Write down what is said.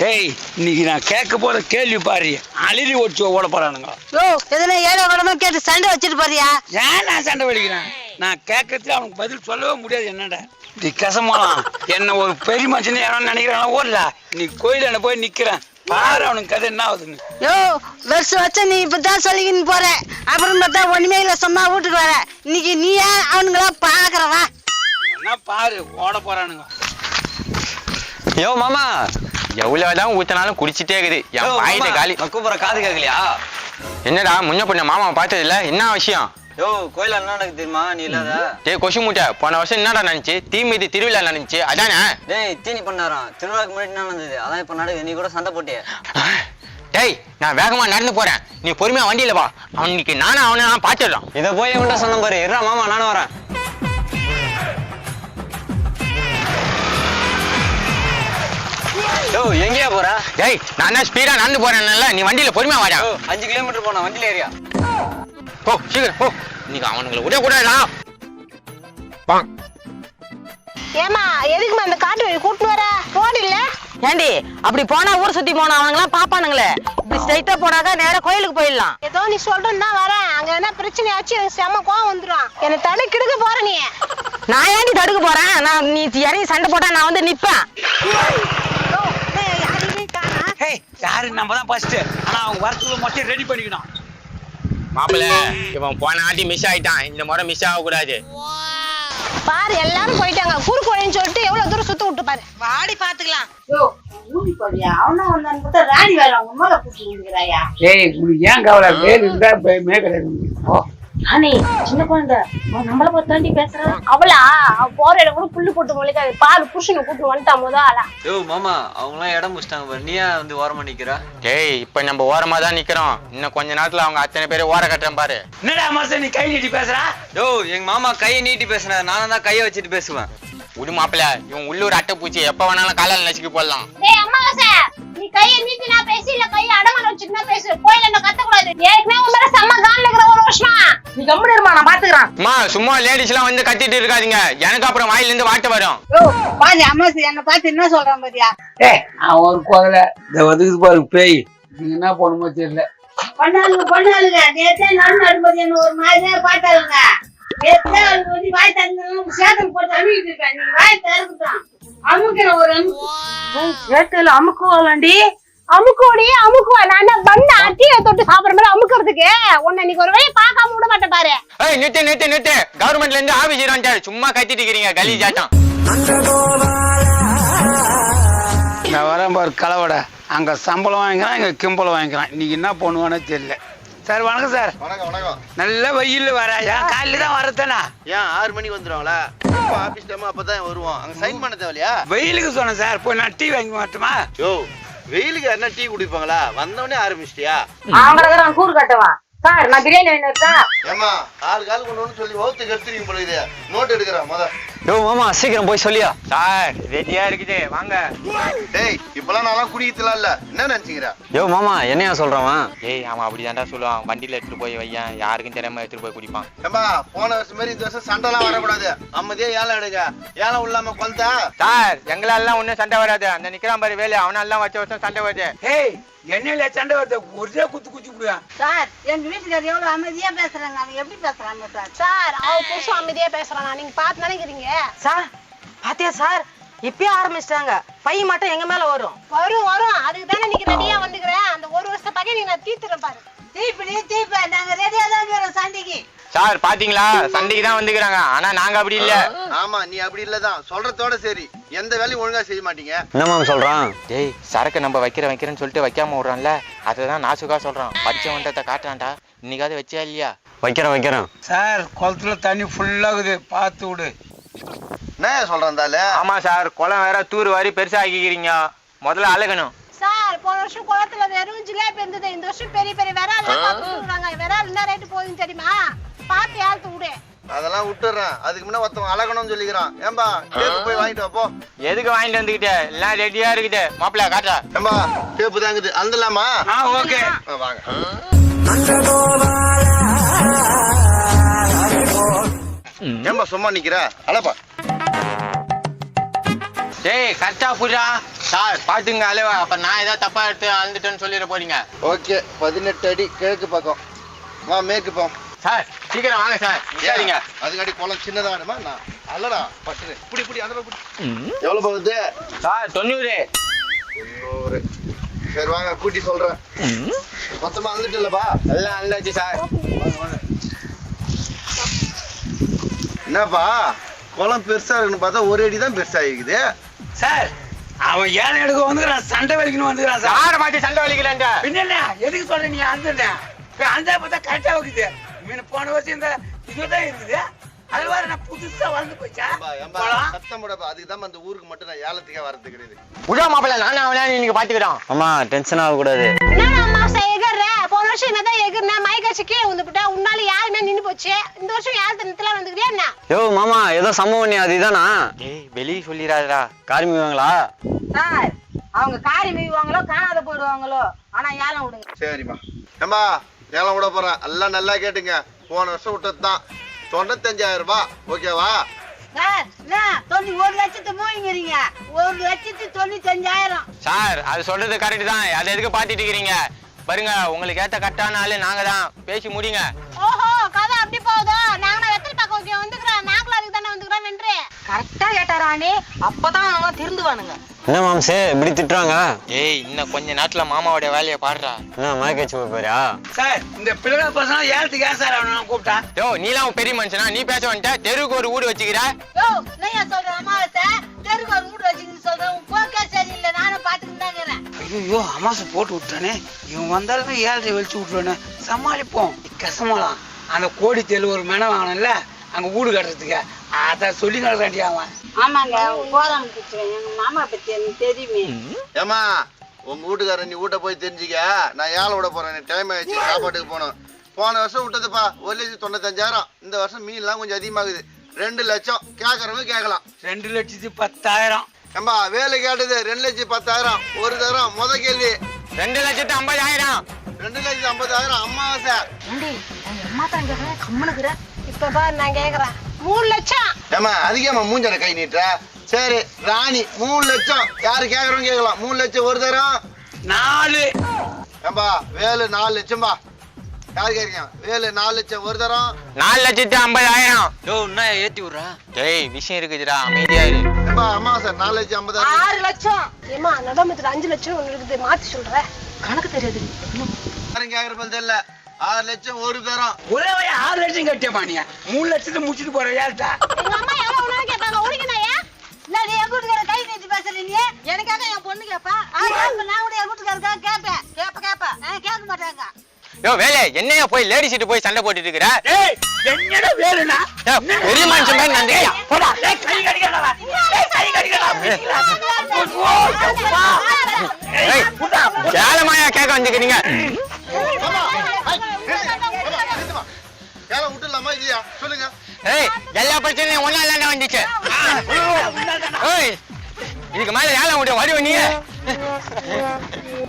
டேய் இன்னைக்கு நான் கேட்க போற கேள்வி பாரு. அழிரி ஓடிச்சு ஓட போறானுங்க. யோ எதுனா ஏழை கூடமா கேட்டு சண்டை வச்சுட்டு போறியா? ஏன் நான் சண்டை வலிக்கிறேன்? நான் கேட்கறதுல அவனுக்கு பதில் சொல்லவே முடியாது என்னடா? நீ கசமாலாம் என்ன ஒரு பெரிய மனுஷன் யாரும் நினைக்கிறானா? ஓடல நீ கோயில போய் நிக்கிறேன். பாரு அவனுக்கு கதை என்ன ஆகுதுன்னு. யோ வருஷம் வச்ச நீ இப்பதான் சொல்லிக்கின்னு போற. அப்புறம் பார்த்தா ஒண்ணுமே இல்ல சும்மா வீட்டுக்கு வர. இன்னைக்கு நீ ஏன் அவனுங்களா பாக்குறவா? என்ன பாரு ஓட போறானுங்க. யோ மாமா எவ்வளவுதான் ஊத்தினாலும் குடிச்சிட்டே இருக்குது. என் வாயில காலி. கூப்பிட காது கேட்கலையா என்னடா முன்ன பொண்ணு மாமா பார்த்தது இல்ல என்ன விஷயம்? யோ கோயில என்ன தெரியுமா? நீ இல்லாத? டேய் கொசு மூட்டை போன வருஷம் என்னடா நினைச்சு தீ மீது திருவிழா நினைச்சு அதானே? டேய் தீனி பண்ணாராம் திருவிழாக்கு முன்னாடி என்ன நடந்தது? அதான் இப்ப நடக்குது. நீ கூட சண்டை போட்டியே. டேய் நான் வேகமா நடந்து போறேன். நீ பொறுமையா வண்டியில வா. அவனுக்கு நானும் அவனை நான் பாத்துடுறோம் இத போய் என்கிட்ட சொன்ன பாரு. இருடா மாமா நானும் வரேன். யோ எங்கேயா போற? டேய் நான் தான் ஸ்பீடா நடந்து போறேன்ல நீ வண்டியில பொறுமையா வாடா. அஞ்சு கிலோமீட்டர் போனா வண்டியில ஏறியா? போ சீக்கிரம் போ. இன்னைக்கு அவனுங்களை விட கூடாதா ஏமா எதுக்குமா அந்த காட்டு வழி கூட்டிட்டு வர? ரோடு இல்ல. ஏண்டி அப்படி போனா ஊர் சுத்தி போனா அவனுங்களாம் பாப்பானுங்களே. இப்படி ஸ்ட்ரைட்டா போனாக்கா நேரா கோயிலுக்கு போயிடலாம். ஏதோ நீ சொல்றேன்னு தான் வரேன். அங்க என்ன பிரச்சனை ஆச்சு எனக்கு செம கோவம் வந்துடும் என்ன தலை கிடுக்க போற நீ. நான் ஏண்டி தடுக்க போறேன்? நான் நீ இறங்கி சண்டை போட்டா நான் வந்து நிப்பேன் யோ, டேய், யாரையுமே காணா. ஹே யாரு? நம்ம தான் ஃபர்ஸ்ட் ஆனா அவங்க வரத்துக்குள்ள மட்டும் ரெடி பண்ணிக்கணும். மாப்பிள்ள இவன் போன ஆட்டி மிஸ் ஆயிட்டான். இந்த முறை மிஸ் ஆக கூடாது பாரு எல்லாரும் போயிட்டாங்க. குறுக்கு வழின்னு சொல்லிட்டு எவ்வளவு தூரம் சுத்த விட்டு பாரு. வாடி பாத்துக்கலாம். ஏய் ஏன் கவலை? வேறு இருந்தா போய் அனே சின்ன குழந்தை. நம்மள பார்த்து தாண்டி பேசுறான் அவளா? அவ போற இடம் கூட புல்லு போட்டு முளைக்காது. பாரு புருஷனை கூட்டு வந்துட்டா முத ஆளா. யோ மாமா அவங்க எல்லாம் இடம் முடிச்சிட்டாங்க பாரு. நீயா வந்து ஓரமா நிக்கிற? டேய் இப்ப நம்ம ஓரமா தான் நிக்கிறோம். இன்னும் கொஞ்ச நேரத்துல அவங்க அத்தனை பேரும் ஓர கட்டுறேன் பாரு. என்னடா மாசம் நீ கை நீட்டி பேசுறா? யோ எங்க மாமா கையை நீட்டி பேசுனேன் நானும் தான் கையை வச்சுட்டு பேசுவேன். விடு மாப்பிள்ள இவன் உள்ளூர் அட்டை பூச்சி எப்ப வேணாலும் காலால நசுக்கி போடலாம். அம்மாவாசை நீ கையை நீட்டி நான் பேசி இல்ல கையை அடமான வச்சுட்டு நான் பேசு. கோயில என்ன கத்த கூடாது ஏற்கனவே உன் மேல செம்ம கான்ல இருக்கிற ஒரு வருஷமா? நீ இருமா நான் பாத்துக்கிறேன். அம்மா சும்மா லேடிஸ் எல்லாம் வந்து கத்திட்டு இருக்காதீங்க. எனக்கு அப்புறம் வாயில இருந்து வாட்டு வரும். யோ பாதி அம்மாசி என்ன பார்த்து என்ன சொல்றான் பாத்தியா? ஏய் ஒரு குதிரை இந்த ஒதுக்குது பாருங்க பேய். நீங்க என்ன பண்ணுமோ தெரியல. பண்ணாளுங்க பண்ணாளுங்க நேத்தே நான் நடும்போது என்ன ஒரு மாதிரியா வாய் தந்தாலும் சேதம் போட்டு அமுக்கிட்டு இருக்கேன் நீ வாய் திறந்துட்டான் அமுக்கிற ஒரு சேத்துல அமுக்குவாண்டி அமுக்குவடி அமுக்குவா. நான் பண்ண அட்டியை தொட்டு சாப்பிடுற மாதிரி அமுக்குறதுக்கு? உன்னை இன்னைக்கு ஒரு வழி பார்க்காம விட மாட்டேன் பாரு. ஏய் நிறுத்து நிறுத்து கவர்மெண்ட்ல இருந்து ஆபீஸ் வந்துட்டாரு சும்மா கத்திட்டு இருக்கிறீங்க கலி ஜாட்டம் நான் வரேன் பாரு கலவடை. அங்க சம்பளம் வாங்கிக்கிறான் இங்க கிம்பளம் வாங்கிக்கிறான். இன்னைக்கு என்ன பண்ணுவானே தெரியல. சார் வணக்கம் சார். வணக்கம் வணக்கம். நல்ல வெயில் வர ஏன்? காலையில தான் வரத்தானா? ஏன் ஆறு மணிக்கு வந்துடுவாங்களா எப்போ ஆஃபீஸ் டைம் அப்போ தான் வருவோம். அங்கே சைன் பண்ண தேவையா வெயிலுக்கு சொன்னேன் சார். போய் நான் டீ வாங்கி மாட்டுமா யோ வெயிலுக்கு என்ன டீ குடிப்பாங்களா? வந்தவொடனே ஆரம்பிச்சிட்டியா? ஆம்பளை கூறு கட்டுவான் சார் நான் பிரியாணி வேணும் இருக்கா ஏமா ஆளு கால் கொண்டு வந்து சொல்லி வகுத்துக்கு எடுத்துருவீங்க போல இது. நோட் எடுக்கிறேன் முத யோ மாமா சீக்கிரம் போய் சொல்லியா? சார் ரெடியா இருக்குது. வாங்க. டேய் இப்பெல்லாம் நான்லாம் குடிக்கிறதுலாம் இல்ல. என்ன நினைச்சுக்கிற? யோ மாமா என்னையா சொல்றவன்? ஏய் அவன் அப்படிதான்டா சொல்லுவான். வண்டியில எடுத்துட்டு போய் வையன். யாருக்கும் தெரியாம எடுத்துட்டு போய் குடிப்பான். ஏமா போன வருஷம் மாதிரி இந்த வருஷம் சண்டைலாம் வரக்கூடாது. அமைதியா ஏலம் எடுங்க. ஏலம் இல்லாம கொல்தா சார் எங்களாலாம் ஒண்ணும் சண்டை வராது. அந்த நிக்கிறான் பாரு வேலை. அவனாலாம் வச்ச வருஷம் சண்டை வருது. ஏய் எண்ணெயில சண்டை வருது? ஒரே குத்து குத்தி விடுவேன். சார் எங்க வீட்டுக்காரர் எவ்வளவு அமைதியா பேசுறாங்க? அவங்க எப்படி பேசுறாங்க சார்? சார் அவ புருஷன் அமைதியா பேசுறானா? நீங்க பார்த்து நினைக்கிறீங்க. சார் பாத்தியா சார்? இப்பயே ஆரம்பிச்சிட்டாங்க. பை மட்டும் எங்க மேல வரும். வரும் வரும். அதுக்கு தானே நீங்க ரெடியா வந்துக்கிறேன். அந்த ஒரு வருஷ பகை நீங்க நான் தீர்த்துறேன் பாரு. தீப்பிடி தீப்ப நாங்க ரெடியா தான் இருக்கிறோம் சண்டைக்கு. சார் பாத்தீங்களா? சண்டைக்கு தான் வந்துக்கிறாங்க ஆனா நாங்க அப்படி இல்ல. ஆமா நீ அப்படி இல்லதான் சொல்றதோட சரி. எந்த வேலையும் ஒழுங்கா செய்ய மாட்டீங்க. என்ன சொல்றான்? டேய் சரக்கு நம்ம வைக்கிற வைக்கிறேன்னு சொல்லிட்டு வைக்காம விடுறான்ல. அதுதான் நாசுக்கா சொல்றான். படிச்சவன்ட்ட காட்டுறான்டா. இன்னைக்காவது வச்சியா இல்லையா? வைக்கிறேன் வைக்கிறேன். சார் குளத்துல தண்ணி ஃபுல்லாகுது பார்த்து விடு. என்ன சொல்றேன் தால ஆமா சார் குளம் வேற தூர் வாரி பெருசா ஆக்கிக்கிறீங்க முதல்ல அழகணும். சார் போன வருஷம் குளத்துல வெறும் ஜிலேபி இருந்தது. இந்த வருஷம் பெரிய பெரிய விரால் பார்த்துருக்காங்க விரால் என்ன ரேட்டு போகுதுன்னு தெரியுமா? பார்த்து யாழ்த்து விடு. அதெல்லாம் விட்டுறேன். அதுக்கு முன்ன ஒருத்தவன் அழகணும்னு சொல்லிக்கிறான். ஏம்பா டேப்பு போய் வாங்கிட்டு வா போ எதுக்கு வாங்கிட்டு வந்துக்கிட்டு? எல்லாம் ரெடியா இருக்குது. மாப்பிள்ள காட்டா ஏம்பா டேப்பு தாங்குது அந்தலாமா? ஆ ஓகே. வாங்க. ஏம்பா சும்மா நிக்கிற? அழப்பா. டேய் கரெக்டா புரியா சார் பாத்துங்க அளவு அப்ப நான் ஏதாவது தப்பா எடுத்து அளந்துட்டேன்னு சொல்லிட போறீங்க. ஓகே பதினெட்டு அடி கிழக்கு பக்கம். வா மேற்கு பக்கம். சார் சீக்கிரம் வாங்க சார். சரிங்க அதுக்காடி குளம் சின்னதா வேணுமா? நான் அல்லடா பட்டு இப்படி இப்படி பிடி. எவ்வளவு போகுது? சார் தொண்ணூறு. தொண்ணூறு. சரி வாங்க கூட்டி சொல்றேன். மொத்தமா வந்துட்டு இல்லப்பா எல்லாம் அளந்தாச்சு சார். என்னப்பா? குளம் பெருசா இருக்குன்னு பார்த்தா ஒரு அடி தான் பெருசா இருக்குது சார் அவன் ஏழை எடுக்க வந்துக்கிறான்? சண்டை வலிக்கணும் வந்துக்கிறான் சார். யாரை மாட்டி சண்டை வலிக்கலான்டா பின்ன என்ன? எதுக்கு சொல்ற நீ அந்த அந்த பார்த்தா கரெக்டா வைக்குது. மீன் போன வருஷம் இந்த இதுதான் இருக்குது அது வேற நான் புதுசா வளர்ந்து போச்சா. சத்தம் போடப்பா. அதுக்கு தான் அந்த ஊருக்கு மட்டும் நான் ஏலத்துக்கே வரது கிடையாது. விடா மாப்பிள்ள நானும் அவனா நீங்க பாத்துக்கிறோம். அம்மா டென்ஷன் ஆகக்கூடாது. என்ன அம்மாசை எகர்ற? போன வருஷம் என்னதான் எகுறன மயக்காச்சு கீழே வந்துவிட்டா உன்னால யாருமே போச்சு. இந்த வருஷம் யார் தினத்துல வந்துக்கிறியா என்ன? யோ மாமா ஏதோ சம்பவம் நீ அது இதானா? வெளியே சொல்லிடாதடா காரிமிவாங்களா சார் அவங்க காரி மீவாங்களோ காணாத போயிடுவாங்களோ ஆனா ஏலம் விடுங்க. சரிம்மா. ஏம்பா ஏலம் விட போறேன். எல்லாம் நல்லா கேட்டுங்க. போன வருஷம் விட்டது தான் தொண்ணூத்தஞ்சாயிரம் ரூபாய் ஓகேவா சார் என்ன? தொண்ணூ ஒரு லட்சத்து மூவிங்கிறீங்க ஒரு லட்சத்து தொண்ணூத்தஞ்சாயிரம். சார் அது சொல்றது கரெக்ட் தான். அதை எதுக்கு பாத்துட்டு இருக்கிறீங்க? பாருங்க உங்களுக்கு ஏத்த கரெக்டான ஆளு நாங்க தான் பேசி முடிங்க. ஓஹோ கதை அப்படி போகுதோ? நாங்க வெத்தலை பார்க்க ஓகே வந்துக்கிறோம். நாங்களும் அதுக்கு தானே வந்துக்கிறோம் வென்று. கரெக்டா கேட்டாராணி அப்பதான் அவங்க திருந்துவானுங்க. என்ன மாம்சே இப்படி திட்டுறாங்க. ஏய் இன்னும் கொஞ்ச நேரத்துல மாமாவோட வேலையை பாடுறா. என்ன மயக்கச்சு போறியா சார் இந்த பிள்ளை பசங்க ஏழத்துக்கு ஏன் சார் அவனை கூப்பிட்டா? யோ நீலாம் பெரிய மனுஷனா? நீ பேச வந்துட்ட தெருவுக்கு ஒரு வீடு வச்சுக்கிற? யோ நீயா சொல்ற அம்மாவத்தை தெருக்கு ஒரு வீடு வச்சுக்கிட்டு சொல்றேன். போக்கே சரியில்லை நானும் பாத்துக்கிட்டு தான் இருக்கிறேன் ஐயோ அமாசை போட்டு விட்டானே இவன் வந்தாலுமே ஏழரை வெளிச்சு விட்டுருவானே. சமாளிப்போம். கசமலாம் அந்த கோடி தெரு ஒரு மென வாங்கினல அங்க வீடு கட்டுறதுக்கு. அதை சொல்லி நடக்காண்டி அவன். ஆமாங்க போதாம எங்க மாமா பத்தி எனக்கு தெரியுமே. ஏமா உங்க வீட்டுக்காரன் நீ வீட்டை போய் தெரிஞ்சுக்க. நான் ஏலம் விட போறேன். டைம் ஆயிடுச்சு. சாப்பாட்டுக்கு போகணும். போன வருஷம் விட்டதுப்பா. ஒரு லட்சம் தொண்ணூத்தஞ்சாயிரம். இந்த வருஷம் மீன்லாம் கொஞ்சம் அதிகமாகுது. ரெண்டு லட்சம். கேட்கறவங்க கேட்கலாம். ரெண்டு லட்சத்தி பத்தாயிரம். ஏம்பா வேலை கேட்டது ரெண்டு லட்சம் பத்தாயிரம். ஒரு தரம். முத கேள்வி. ரெண்டு லட்சத்து ஐம்பதாயிரம். ரெண்டு லட்சம் ஐம்பதாயிரம். அம்மாவாசை. அம்மா தான் கேக்குறேன் கம்முனுக்குற இப்ப பாரு நான் கேக்குறேன். மூணு லட்சம். ஏமா அதிகமா மூஞ்சன கை நீட்டுற? சரி ராணி மூணு லட்சம். யாரு கேக்குறவங்க கேட்கலாம் மூணு லட்சம் ஒரு தரம். நாலு. ஏம்பா வேலு நாலு லட்சம்பா யாரு வேலு நாலு லட்சம் ஒரு தரம். நாலு லட்சத்து ஐம்பதாயிரம். யோ என்ன ஏத்தி விடுறா. டேய் விஷயம் இருக்குதுடா. அமைதியா இரு. ஏம்பா அம்மாவாசை நாலு லட்சம் ஐம்பதாயிரம். ஆறு லட்சம். ஏமா நடாமத்துல அஞ்சு லட்சம் இருக்குது மாத்தி சொல்றேன். கணக்கு தெரியாது. யாரும் கேக்குற பதில் தெரியல. ஆறு லட்சம் ஒரு தரம் ஒரே வழி ஆறு லட்சம் கட்டியப்பா நீ? மூணு லட்சத்தை முடிச்சுட்டு போற ஏழ்டா எங்க அம்மா எவ்வளவு ஒண்ணு கேட்பாங்க? உனக்குனாயா இல்ல நீ என் வீட்டுக்கார கை நீட்டி பேசுற நீ? எனக்காக என் பொண்ணு கேப்பா? நான் கூட என் வீட்டுக்காரருக்காக கேப்பேன். கேப்ப கேப்ப. கேட்க மாட்டாங்க. யோ வேலை. என்னையா போய் லேடி சீட்டு போய் சண்டை போட்டுட்டு இருக்கிற? ஏய் என்னடா வேலுனா பெரிய மனுஷன் மாதிரி நந்திரியா போடா. டேய் கை கடிக்கடா டேய் கை கடிக்கடா ஏய் கேட்க வந்துக்கிறீங்க ஏலம் சொல்லுங்க. ஏய் எல்லா பிரச்சனையும் ஒன்னா இல்லாண்ட வந்துச்சு. ஏய் இதுக்கு மேல ஏழை முடியும் வடிவ நீ